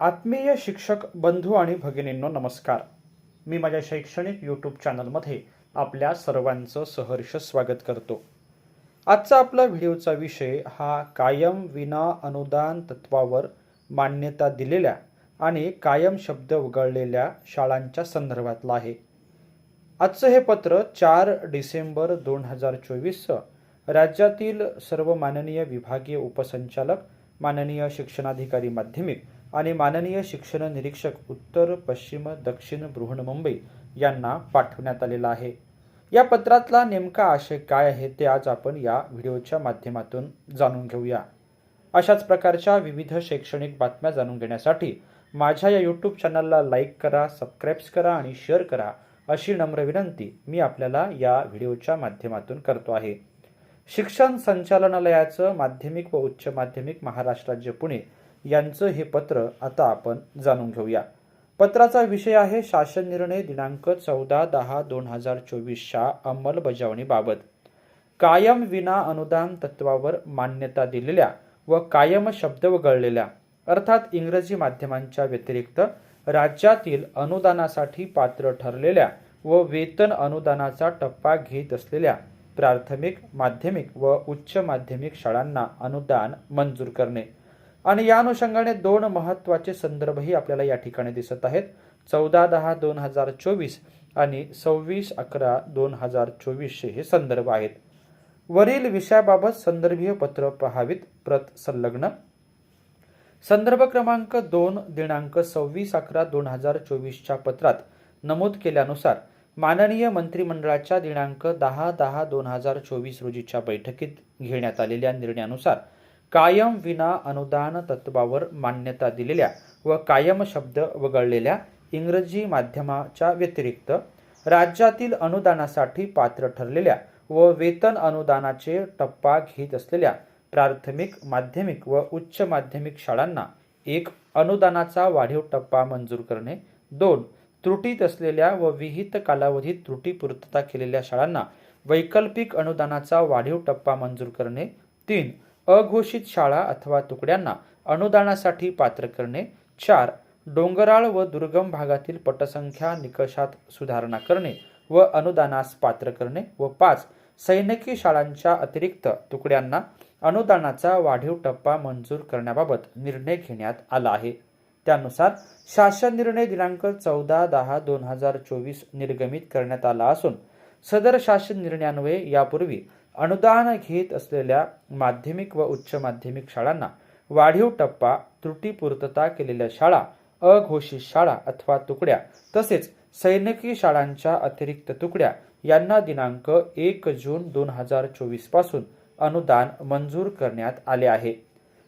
आत्मीय शिक्षक बंधू आणि भगिनींनो नमस्कार. मी माझ्या शैक्षणिक यूट्यूब चॅनलमध्ये आपल्या सर्वांचं सहर्ष स्वागत करतो. आजचा आपला व्हिडिओचा विषय हा कायम विना अनुदान तत्वावर मान्यता दिलेल्या आणि कायम शब्द वगळलेल्या शाळांच्या संदर्भातला आहे. आजचं हे पत्र चार डिसेंबर दोन हजार चोवीसचं राज्यातील सर्व माननीय विभागीय उपसंचालक माननीय शिक्षणाधिकारी माध्यमिक आणि माननीय शिक्षण निरीक्षक उत्तर पश्चिम दक्षिण बृहन्मुंबई यांना पाठवण्यात आलेला आहे. या पत्रातला नेमका आशय काय आहे ते आज आपण या व्हिडिओच्या माध्यमातून जाणून घेऊया. अशाच प्रकारच्या विविध शैक्षणिक बातम्या जाणून घेण्यासाठी माझ्या या यूट्यूब चॅनलला लाईक करा सबस्क्राईब्स करा आणि शेअर करा अशी नम्र विनंती मी आपल्याला या व्हिडिओच्या माध्यमातून करतो आहे. शिक्षण संचालनालयाचं माध्यमिक व उच्च माध्यमिक महाराष्ट्र राज्य पुणे यांचं हे पत्र आता आपण जाणून घेऊया. पत्राचा विषय आहे शासन निर्णय दिनांक चौदा दहा दोन हजार चोवीसच्या अंमलबजावणीबाबत. कायम विना अनुदान तत्वावर मान्यता दिलेल्या व कायम शब्द वगळलेल्या अर्थात इंग्रजी माध्यमांच्या व्यतिरिक्त राज्यातील अनुदानासाठी पात्र ठरलेल्या व वेतन अनुदानाचा टप्पा घेत असलेल्या प्राथमिक माध्यमिक व उच्च माध्यमिक शाळांना अनुदान मंजूर करणे. आणि या अनुषंगाने दोन महत्त्वाचे संदर्भही आपल्याला या ठिकाणी दिसत आहेत. चौदा दहा दोन हजार चोवीस आणि सव्वीस अकरा दोन हजार चोवीसचे हे संदर्भ आहेत. वरील विषयाबाबत संदर्भीय पत्र पहावीत. प्रत संलग्न. संदर्भ क्रमांक दोन दिनांक सव्वीस अकरा दोन हजार चोवीसच्या पत्रात नमूद केल्यानुसार माननीय मंत्रिमंडळाच्या दिनांक दहा दहा दोन हजार चोवीस रोजीच्या बैठकीत घेण्यात आलेल्या निर्णयानुसार कायम विना अनुदान तत्वावर मान्यता दिलेल्या व कायम शब्द वगळलेल्या इंग्रजी माध्यमाच्या व्यतिरिक्त राज्यातील अनुदानासाठी पात्र ठरलेल्या व वेतन अनुदानाचे टप्पा घेत असलेल्या प्राथमिक माध्यमिक व उच्च माध्यमिक शाळांना एक अनुदानाचा वाढीव टप्पा मंजूर करणे. दोन त्रुटीत असलेल्या व विहित कालावधीत त्रुटी पूर्तता केलेल्या शाळांना वैकल्पिक अनुदानाचा वाढीव टप्पा मंजूर करणे. तीन अघोषित शाळा अथवा तुकड्यांना अनुदानासाठी पात्र करणे. चार डोंगराळ व दुर्गम भागातील पटसंख्या निकषात सुधारणा करणे व अनुदानास पात्र करणे. व पाच सैनिकी शाळांच्या अतिरिक्त तुकड्यांना अनुदानाचा वाढीव टप्पा मंजूर करण्याबाबत निर्णय घेण्यात आला आहे. त्यानुसार शासन निर्णय दिनांक चौदा दहा दोन हजार चोवीस निर्गमित करण्यात आला असून सदर शासन निर्णयान्वये यापूर्वी अनुदान घेत असलेल्या माध्यमिक व उच्च माध्यमिक शाळांना वाढीव टप्पा त्रुटी पूर्तता केलेल्या शाळा अघोषित शाळा अथवा तुकड्या तसेच सैनिकी शाळांच्या अतिरिक्त तुकड्या यांना दिनांक एक जून दोन हजार चोवीसपासून अनुदान मंजूर करण्यात आले आहे.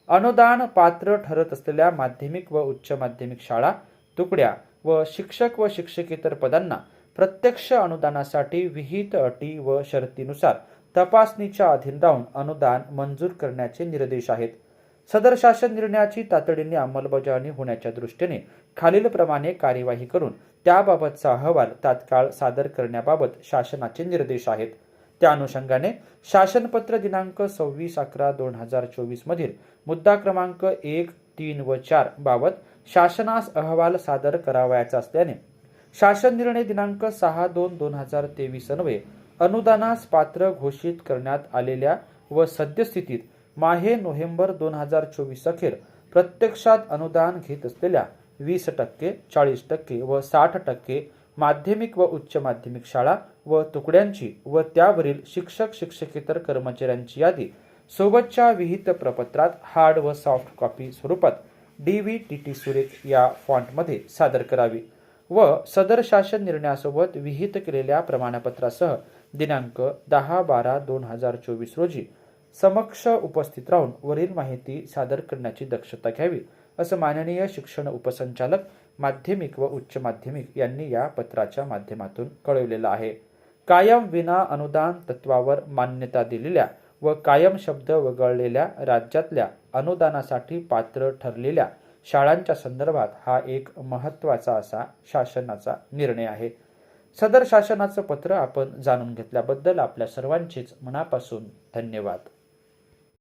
अनुदान पात्र ठरत असलेल्या माध्यमिक व उच्च माध्यमिक शाळा तुकड्या व शिक्षक व शिक्षकेतर पदांना प्रत्यक्ष अनुदानासाठी विहित अटी व शर्तीनुसार तपासणीच्या अधीन राहून अनुदान मंजूर करण्याचे निर्देश आहेत. सदर शासन निर्णयाची तातडीने अंमलबजावणी होण्याच्या दृष्टीने खालीलप्रमाणे कार्यवाही करून त्याबाबतचा अहवाल तात्काळ सादर करण्याबाबत शासनाचे निर्देश आहेत. त्या अनुषंगाने शासनपत्र दिनांक सव्वीस अकरा दोन हजार चोवीस मधील मुद्दा क्रमांक एक तीन व चार बाबत शासनास अहवाल सादर करावयाचा असल्याने शासन निर्णय दिनांक सहा दोन दोन हजार तेवीस अन्वये अनुदानास पात्र घोषित करण्यात आलेल्या व सद्यस्थितीत माहे नोव्हेंबर दोन हजार चोवीस अखेर प्रत्यक्षात अनुदान घेत असलेल्या वीस टक्के चाळीस टक्के व साठ टक्के माध्यमिक व उच्च माध्यमिक शाळा व तुकड्यांची व त्यावरील शिक्षक शिक्षकेतर कर्मचाऱ्यांची यादी सोबतच्या विहित प्रपत्रात हार्ड व सॉफ्ट कॉपी स्वरूपात D V T T Surekh या फॉन्टमध्ये सादर करावी व सदर शासन निर्णयासोबत विहित केलेल्या प्रमाणपत्रासह दिनांक दहा बारा दोन हजार चोवीस रोजी समक्ष उपस्थित राहून वरील माहिती सादर करण्याची दक्षता घ्यावी असं माननीय शिक्षण उपसंचालक माध्यमिक व उच्च माध्यमिक यांनी या पत्राच्या माध्यमातून कळवलेलं आहे. कायम विना अनुदान तत्वावर मान्यता दिलेल्या व कायम शब्द वगळलेल्या राज्यातल्या अनुदानासाठी पात्र ठरलेल्या शाळांच्या संदर्भात हा एक महत्त्वाचा असा शासनाचा निर्णय आहे. सदर शासनाचं पत्र आपण जाणून घेतल्याबद्दल आपल्या सर्वांचेच मनापासून धन्यवाद.